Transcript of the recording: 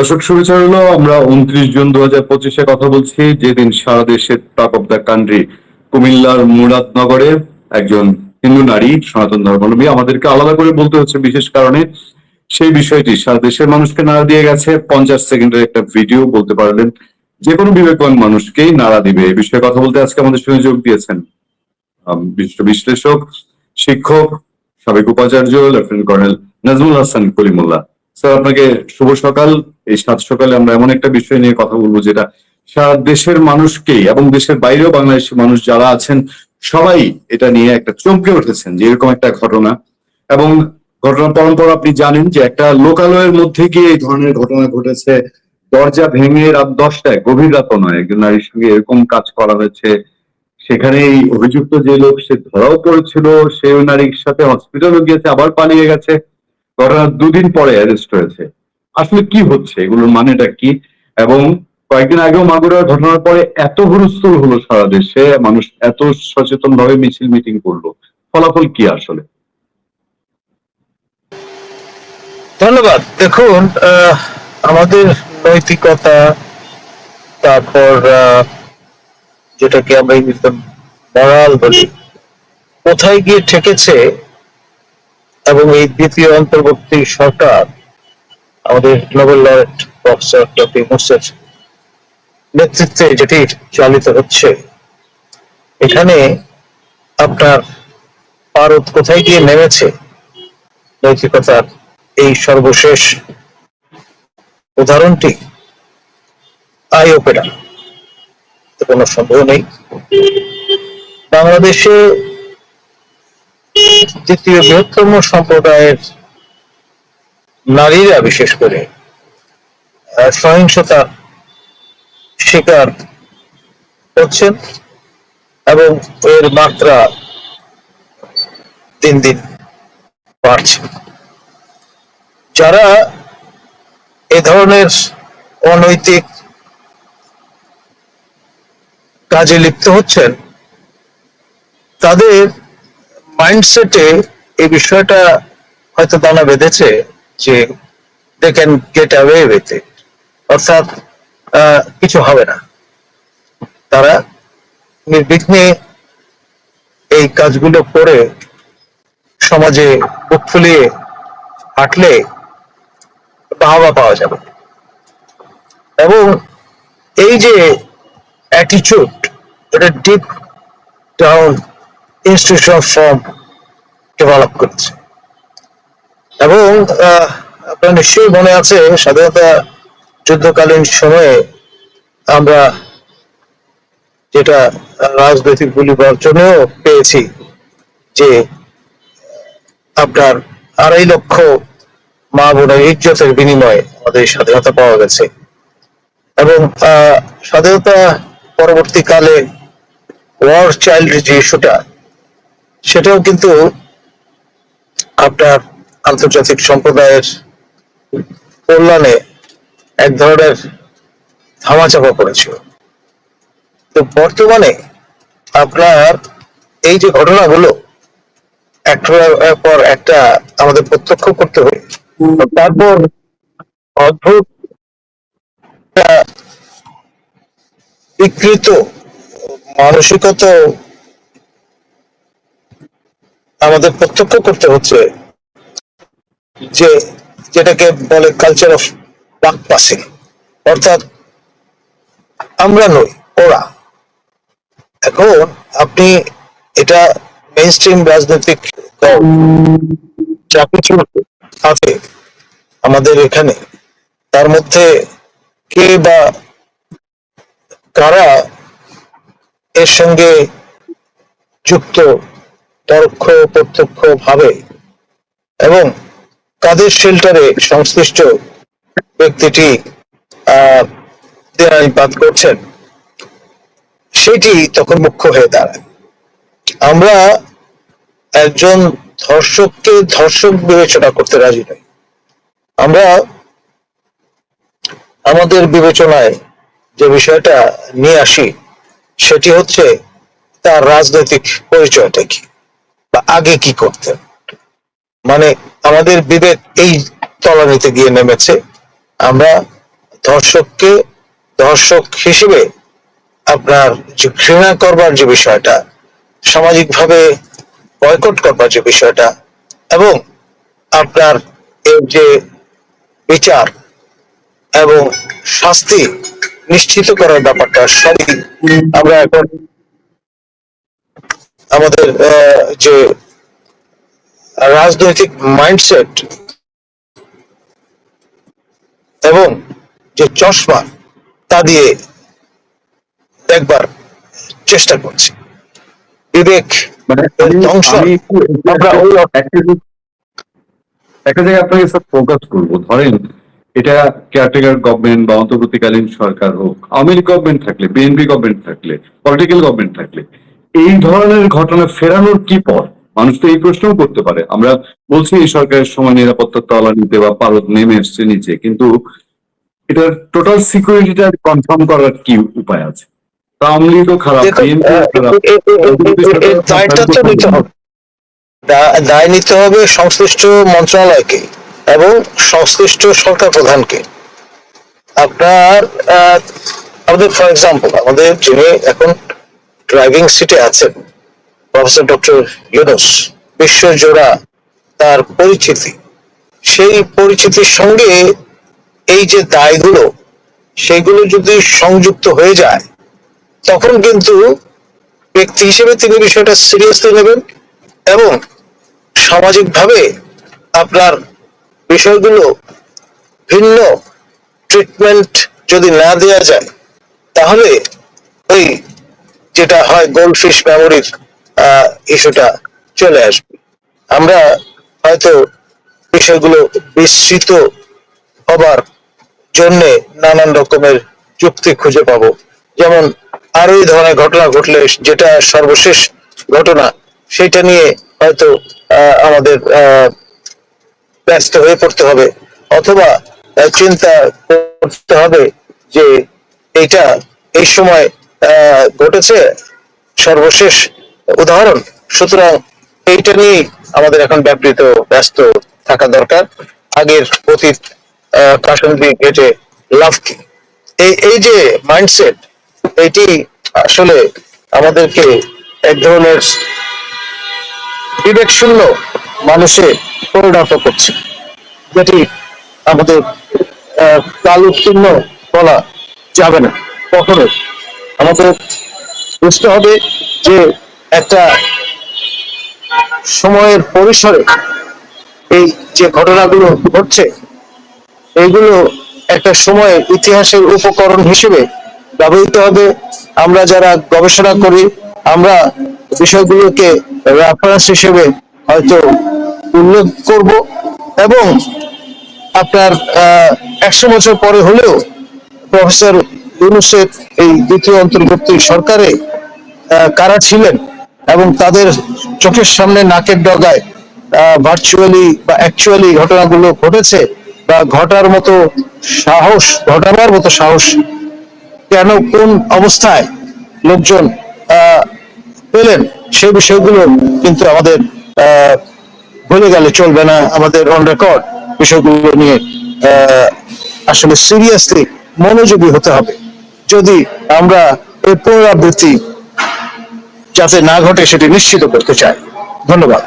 দর্শক শুভেচ্ছা হলো আমরা উনত্রিশ জুন দু হাজার পঁচিশে কথা বলছি, যেদিন সারা দেশের টক অফ দ্য কান্ট্রি কুমিল্লার মুরাদনগরে একজন হিন্দু নারী, সনাতন ধর্মাবলম্বী, আমাদেরকে আলাদা করে বলতে হচ্ছে বিশেষ কারণে সেই বিষয়টি। সারা দেশের মানুষকে নাড়া দিয়ে গেছে, পঞ্চাশ সেকেন্ডের একটা ভিডিও বলতে পারলেন যে কোনো বিবেকবান মানুষকেই নাড়া দিবে। এই বিষয়ে কথা বলতে আজকে আমাদের সঙ্গে যোগ দিয়েছেন বিশিষ্ট বিশ্লেষক, শিক্ষক, সাবেক উপাচার্য, lieutenant colonel Nazmul Hasan Kalimullah. Sir, আপনাকে শুভ সকাল। এই সাত সকালে আমরা এমন একটা বিষয় নিয়ে কথা বলব যেটা সারা দেশের মানুষকে এবং দেশের বাইরেও বাংলাদেশের মানুষ যারা আছেন, সবাই এটা নিয়ে একটা চমকে উঠেছেন যে এরকম একটা ঘটনা। এবং ঘটনা পরম্পরা আপনি জানেন যে একটা লোকালয়ের মধ্যে গিয়ে এই ধরনের ঘটনা ঘটেছে। দরজা ভেঙে রাত দশটায়, গভীর রাতও নয়। একজন নারীর সঙ্গে এরকম কাজ করা হয়েছে। সেখানে এই অভিযুক্ত যে লোক, সে ধরাও পড়েছিল। সে নারীর সাথে হসপিটালও গিয়েছে, আবার পালিয়ে গেছে। ঘটনার দুদিন পরে অ্যারেস্ট হয়েছে। আসলে কি হচ্ছে? এগুলোর মানেটা কি? এবং কয়েকদিন আগেও মাগুরার ঘটনার পরে এত হুলস্থুল হলো সারা দেশে, মানুষ এত সচেতন ভাবে মিছিল মিটিং করল। ফলাফল কি আসলে? ধন্যবাদ। দেখুন আমাদের নৈতিকতা, তারপর যেটাকে আমরা ইংরেজিতে মরাল বলি, কোথায় গিয়ে ঠেকেছে এই দ্বিতীয় অন্তর্বর্তী সরকার আমাদের নোবেল লরেট প্রফেসর ডক্টর নেতৃত্বে যেটি চালিত হচ্ছে, এখানে আপনার ভারত কোথায় গিয়ে নেমেছে? নৈতিকতার এই সর্বশেষ উদাহরণটি আই ওপেনার কোনো সন্দেহ নেই। বাংলাদেশে দ্বিতীয় বৃহত্তম সম্প্রদায়ের নারীরা, বিশেষ করে সহিংসতা শিকার হচ্ছেন এবং এর মাত্রা দিন দিন বাড়ছে। যারা এ ধরনের অনৈতিক কাজে লিপ্ত হচ্ছেন, তাদের মাইন্ডসেটে এই বিষয়টা হয়তো দানা বেঁধেছে যে they can get away with it অর্থাৎ কিছু হবে না। তারা নির্বিঘ্নে এই কাজগুলো করে সমাজে বুক ফুলিয়ে হাঁটলে বাহবা পাওয়া যাবে। এবং এই যে অ্যাটিচিউড এটা deep down institution form develop করেছে। এবং আপনার নিশ্চয়ই মনে আছে, স্বাধীনতা যুদ্ধকালীন সময়ে আমরা যেটা রাজনৈতিক গুলি বর্জনেও পেয়েছি যে আপনার আড়াই লক্ষ মা বোনের ইজ্জতের বিনিময়ে আমাদের স্বাধীনতা পাওয়া গেছে। এবং স্বাধীনতা পরবর্তীকালে ওয়ার চাইল্ড যে ইস্যুটা সেটাও কিন্তু আপনার আন্তর্জাতিক সম্প্রদায়ের কল্যাণে এক ধরনের ধামাচাপা পড়েছিল। তো বর্তমানে আপনার এই যে ঘটনাগুলো, একটার পর একটা আমাদের প্রত্যক্ষ করতে হবে। তারপর অদ্ভুত বিকৃত মানসিকতা আমাদের প্রত্যক্ষ করতে হচ্ছে যে যেটাকে বলে কালচার অফ বাক পাসিং অর্থাৎ আমরা নই, ওরা। এখন আপনি এটা মেইন স্ট্রিম রাজনৈতিক দল আছে আমাদের এখানে, তার মধ্যে কে বা কারা এর সঙ্গে যুক্ত পরোক্ষ প্রত্যক্ষ ভাবে এবং কাদের শেল্টারে সংশ্লিষ্ট ব্যক্তিটি, আহ করছেন। সেটি তখন মুখ্য হয়ে দাঁড়ায়। আমরা একজন ধর্ষককে ধর্ষক বিবেচনা করতে রাজি নই। আমরা আমাদের বিবেচনায় যে বিষয়টা নিয়ে আসি, সেটি হচ্ছে তার রাজনৈতিক পরিচয়টা কি। বা আগে কি করতেন? মানে আমাদের বিবেক এই তলানিতে গিয়ে নেমেছে। আমরা ধর্ষককে ধর্ষক হিসেবে আপনার যে ঘৃণা করবার যে বিষয়টা, সামাজিকভাবে বয়কট করবার যে বিষয়টা, এবং আপনার এর যে বিচার এবং শাস্তি নিশ্চিত করার ব্যাপারটা সবই আমরা এখন আমাদের যে রাজনৈতিক মাইন্ডসেট এবং যে চশমা তা দিয়ে দেখবার চেষ্টা করছি। বিবেক মানে একটা জায়গায় আপনাকে স্যার ফোকাস করব। ধরেন এটা কেয়ারটেকার গভর্নমেন্ট বা অন্তর্বর্তীকালীন সরকার হোক আওয়ামী লীগ গভর্নমেন্ট থাকলে বিএনপি গভর্নমেন্ট থাকলে পলিটিক্যাল গভর্নমেন্ট থাকলে এই ধরনের ঘটনা ফেরানোর কি পর মানুষ তো এই প্রশ্নও করতে পারে। আমরা বলছি এই সরকারের সময় নিরাপত্তার তলা নিতে বা পারদ নেমে এসছে নিচে কিন্তু এটার টোটাল সিকিউরিটিটা কনফার্ম করার কি উপায় আছে? আওয়ামী লীগও খারাপ দায় নিতে হবে। সংশ্লিষ্ট মন্ত্রণালয়কে এবং সংশ্লিষ্ট সরকার প্রধানকে। আপনার আমাদের ফর এক্সাম্পল আমাদের যিনি এখন ড্রাইভিং সিটে আছেন প্রফেসর ডক্টর ইউনুস। বিশ্বজোড়া তার পরিচিতি। সেই পরিচিতির সঙ্গে এই যে দায়গুলো, সেগুলো যদি সংযুক্ত হয়ে যায়, তখন কিন্তু ব্যক্তি হিসেবে তিনি বিষয়টা সিরিয়াসলি নেবেন এবং সামাজিকভাবে আপনার বিষয়গুলো ভিন্ন ট্রিটমেন্ট যদি না দেওয়া যায়, তাহলে ওই যেটা হয় গোল্ডফিশ মেমোরির ইস্যুটা চলে আসবে। আমরা হয়তো বিষয়গুলো বিস্তৃত হবার জন্য নানান রকমের যুক্তি খুঁজে পাবো। যেমন আরও এই ধরনের ঘটনা ঘটলে যেটা সর্বশেষ ঘটনা, সেটা নিয়ে হয়তো আমাদের ব্যস্ত হয়ে পড়তে হবে। অথবা চিন্তা করতে হবে যে এটা এই সময় ঘটেছে। সর্বশেষ উদাহরণ, সুতরাং এইটা নিয়ে আমাদের এখন ব্যাপৃত ব্যস্ত থাকা দরকার। আগের অতীত প্রাসঙ্গিক ঘেটে লাভ কি? এই এই যে মাইন্ডসেট এটি আসলে আমাদেরকে এক ধরনের বিবেক শূন্য মানুষে পরিণত করছে। যেটি আমাদের কাল উত্তীর্ণ বলা যাবে না। কখনো আমাদের বুঝতে হবে যে একটা সময়ের পরিসরে এই যে ঘটনাগুলো ঘটছে, এইগুলো একটা সময় ইতিহাসের উপকরণ হিসেবে ব্যবহৃত হবে। আমরা যারা গবেষণা করি, আমরা বিষয়গুলোকে রেফারেন্স হিসেবে হয়তো উল্লেখ করব এবং আপনার একশো বছর পরে হলেও প্রফেসর ইউনুসের এই দ্বিতীয় অন্তর্বর্তী সরকারে কারা ছিলেন এবং তাদের চোখের সামনে নাকের ডগায় ভার্চুয়ালি বা অ্যাকচুয়ালি ঘটনাগুলো ঘটেছে বা ঘটার মতো সাহস, ঘটাবার মতো সাহস, কেন কোন অবস্থায় লোকজন পেলেন সে বিষয়গুলো কিন্তু আমাদের ভুলে গেলে চলবে না আমাদের অন রেকর্ড বিষয়গুলো নিয়ে আসলে সিরিয়াসলি মনোযোগী হতে হবে। যদি আমরা এর পুনরাবৃত্তি যাতে না ঘটে সেটি নিশ্চিত করতে চাই। ধন্যবাদ।